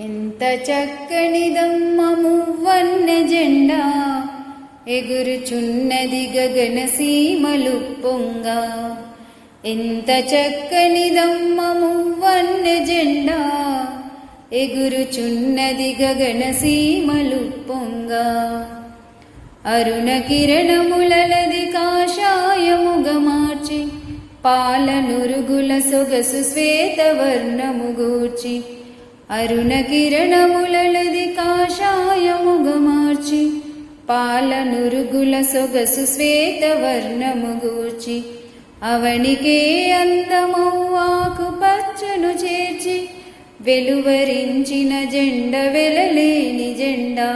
ఎంత చక్కనిదమ్మ మువ్వన్న జెండా ఎగురుచున్నది గగన సీమలు పొంగా. ఎంత చక్కనిదమ్మ మువ్వన్న జెండా ఎగురుచున్నది గగన సీమలు పొంగా. అరుణ కిరణములది కాషాయముగ మార్చి పాలనురుగుల సొగసు శ్వేతవర్ణముగూర్చి గూర్చి కిరణములలది కాషాయముగ మార్చి పాలనురుగుల సొగసు శ్వేతవర్ణముగూర్చి అవనికే అందమౌవాకు పచ్చను చేర్చి వెలువరించిన జెండ వెలలేని జెండా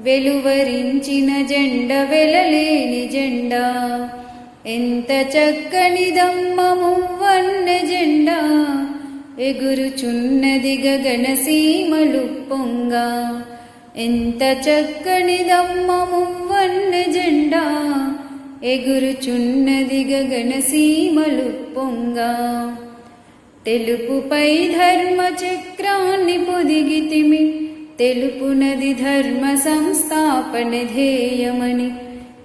వెలువరించిన జెండ వెలలేని జెండా ఎంత చక్కనిదమ్మము వన్నె జెండా. ఎగురుచున్నది గగన సీమలు పొంగా. ఎంత చక్కనిదమ్మము వన్నె జెండా. ఎగురుచున్నది గగన సీమలు పొంగా. తెలుపుపై ధర్మ చక్రాన్ని పొదిగితిమి తెలుపునది ధర్మ సంస్థాపన ధ్యేయమని.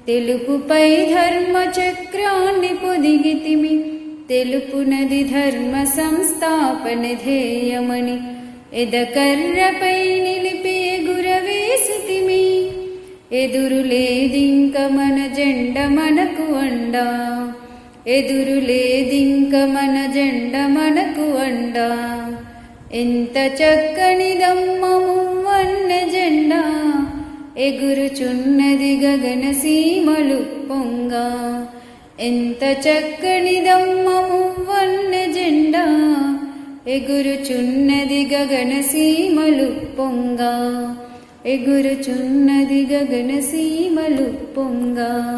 తెలుపుపై ధర్మ చక్రాన్ని పొదిగితిమి తెలుపునది ధర్మ సంస్థాపన ధ్యేయమని ఎదకర్రపై నిలిపే ఎగురవేసితిమి ఎదురు లేదింక మన జెండ మనకు అండా. ఎదురులేదింక మన జెండ మనకు అండా. ఎంత చక్కనిదమ్మము వన్న జెండా. ఎగురుచున్నది గగన సీమలు పొంగా. ఎంత చక్కనిదమ్మమువ్వన్న జెండా ఎగురుచున్నది గగన సీమలు పొంగా. ఎగురుచున్నది గగన సీమలు పొంగా.